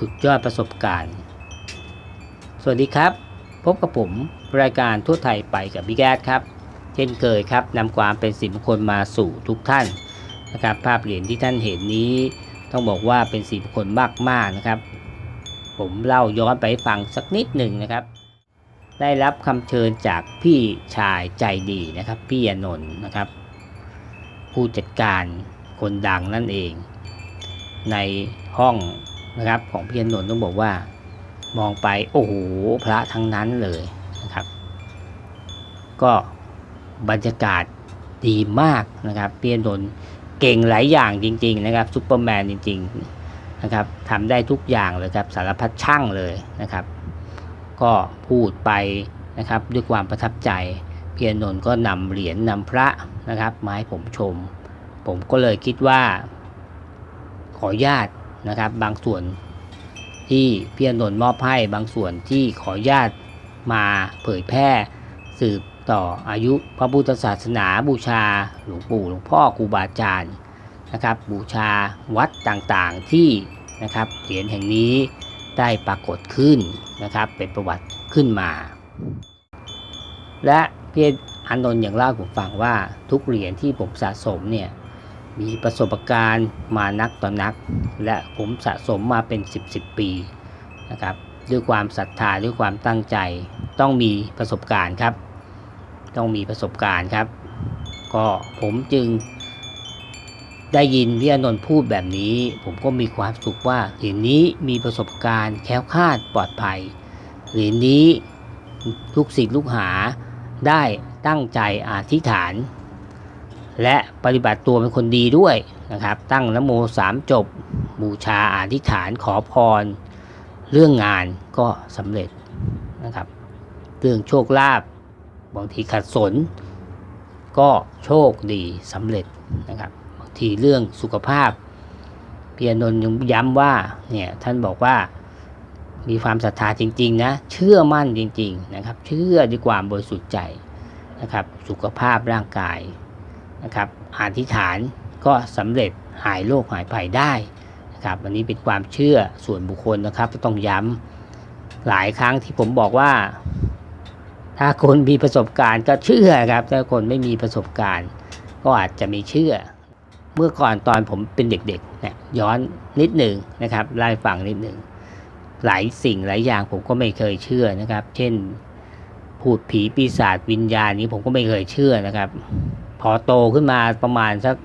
สุดยอดประสบการณ์ สวัสดีครับ พบกับผมรายการทั่วไทยไปกับบิ๊กแอดครับ เช่นเคยครับนำความเป็นสิริมงคลมาสู่ทุกท่านนะครับ ภาพเหรียญที่ท่านเห็นนี้ ต้องบอกว่าเป็นสิริมงคลมากๆนะครับ ผมเล่าย้อนไปฟังสักนิดหนึ่งนะครับ ได้รับคำเชิญจากพี่ชายใจดีนะครับ พี่อนนท์นะครับ ผู้จัดการคนดังนั่นเอง ในห้อง นะครับ ของพี่อนนท์ต้องบอกว่ามองไปโอ้โหพระทั้งนั้นเลยนะครับ ก็บรรยากาศดีมากนะครับพี่อนนท์เก่งหลายอย่างจริง ๆ นะครับซูเปอร์แมนจริง ๆนะครับทำได้ทุกอย่างเลยครับสารพัดช่างเลยนะครับ ก็พูดไปนะครับด้วยความประทับใจพี่อนนท์ก็นำเหรียญนำพระนะครับมาให้ผมชม ผมก็เลยคิดว่า ขอญาต นะครับ บางส่วนที่พี่อนนท์มอบให้บางส่วนที่ขอญาตมาเผยแพร่สืบต่ออายุพระพุทธศาสนาบูชาหลวงปู่หลวงพ่อครูบาอาจารย์นะครับ บูชาวัดต่างๆที่นะครับเหรียญแห่งนี้ได้ปรากฏขึ้นนะครับ เป็นประวัติขึ้นมา และพี่อนนท์อย่างเล่าผมฟังว่าทุกเหรียญที่ผมสะสมเนี่ย มีประสบการณ์มานักต่อนัก และผมสะสมมาเป็น 10บสปีนะครับด้วยความศรัทธาด้วยความตั้งใจ ต้องมีประสบการณ์ครับ ต้องมีประสบการณ์ครับ ก็ผมจึงได้ยินพี่อนนท์พูดแบบนี้ ผมก็มีความสุขว่าเหรียญนี้มีประสบการณ์แค้วคาดปลอดภัยเหรียญนี้ลูกศิษย์ลูกหาได้ตั้งใจอธิษฐาน และปฏิบัติตัวเป็นคนดีด้วยนะครับ ตั้งนโมสามจบ บูชาอธิษฐานขอพร เรื่องงานก็สำเร็จนะครับ เรื่องโชคลาภบางทีขัดสน ก็โชคดีสำเร็จนะครับบางทีเรื่องสุขภาพเพียนนท์ยังย้ำว่าเนี่ยท่านบอกว่ามีความศรัทธาจริงๆนะเชื่อมั่นจริง ๆนะครับ เชื่อด้วยความบริสุทธิ์ใจนะครับ สุขภาพร่างกาย นะครับอธิษฐานก็สำเร็จหายโรคหายภัยได้นะครับอันนี้เป็นความเชื่อส่วนบุคคลนะครับต้องย้ำหลายครั้งที่ผมบอกว่า ถ้าคนมีประสบการณ์ก็เชื่อครับถ้าคนไม่มีประสบการณ์ ก็อาจจะไม่เชื่อ เมื่อก่อนตอนผมเป็นเด็กๆเนี่ยย้อนนิดหนึ่งนะครับไล่ฟังนิดหนึ่งหลายสิ่งหลายอย่างผมก็ไม่เคยเชื่อนะครับ เช่นพูดผีปีศาจวิญญาณนี้ผมก็ไม่เคยเชื่อนะครับ พอโตขึ้นมาประมาณสัก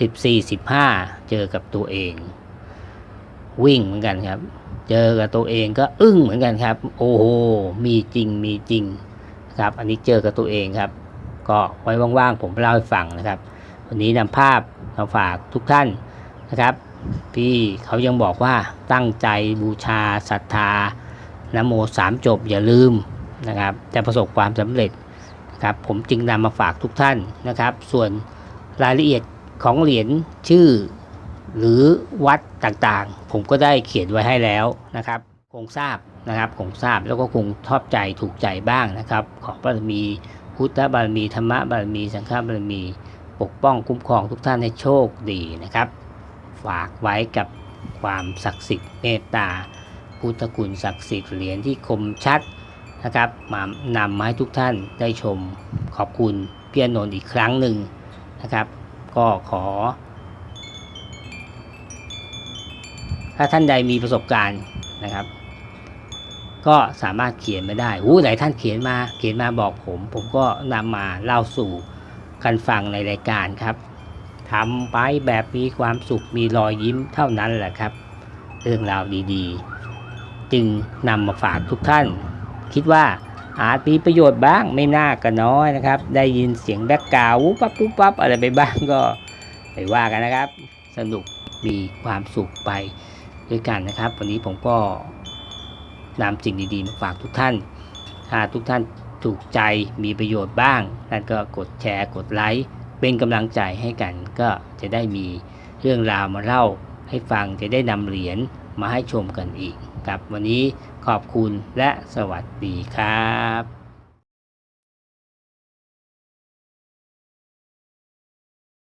สิบสี่สิบห้าเจอกับตัวเอง วิ่งเหมือนกันครับ เจอกับตัวเองก็อึ้งเหมือนกันครับ โอ้โหมีจริงมีจริงครับ อันนี้เจอกับตัวเองครับ ก็ไว้ว่างๆผมเล่าให้ฟังนะครับ วันนี้นำภาพมาฝากทุกท่านนะครับพี่เขายังบอกว่าตั้งใจบูชาศรัทธานโมสามจบอย่าลืมนะครับ จะประสบความสำเร็จ ครับผมจึงนำมาฝากทุกท่านนะครับ ส่วนรายละเอียดของเหรียญชื่อ หรือวัดต่างๆ ผมก็ได้เขียนไว้ให้แล้วนะครับ คงทราบนะครับคงทราบแล้วก็คงชอบใจถูกใจบ้างนะครับ ขอบารมีพุทธบารมีธรรมบารมี สังฆบารมี ปกป้องคุ้มครองทุกท่านให้โชคดีนะครับ ฝากไว้กับความศักดิ์สิทธิ์เมตตาพุทธคุณศักดิ์สิทธิ์เหรียญที่คมชัด นะครับมานำมาให้ทุกท่านได้ชมขอบคุณพี่อนนท์อีกครั้งหนึ่งนะครับ ก็ขอ ถ้าท่านใดมีประสบการณ์นะครับ ก็สามารถเขียนมาได้อู้หลายท่านเขียนมาเขียนมาบอกผม ผมก็นำมาเล่าสู่กันฟังในรายการครับทำไปแบบมีความสุขมีรอยยิ้มเท่านั้นแหละครับ เรื่องราวดีๆ จึงนำมาฝากทุกท่าน คิดว่าอาจมีประโยชน์บ้างไม่น่าก็น้อยนะครับ ได้ยินเสียงแบ็กกราวปั๊บปุ๊บปั๊บอะไรไปบ้างก็ไปว่ากันนะครับ สนุกมีความสุขไปด้วยกันนะครับ วันนี้ผมก็นำสิ่งดีๆมาฝากทุกท่าน ถ้าทุกท่านถูกใจมีประโยชน์บ้างท่านก็กดแชร์กดไลค์เป็นกำลังใจให้กัน ก็จะได้มีเรื่องราวมาเล่าให้ฟังจะได้นำเหรียญมาให้ชมกันอีก ครับ วันนี้ขอบคุณและสวัสดีครับ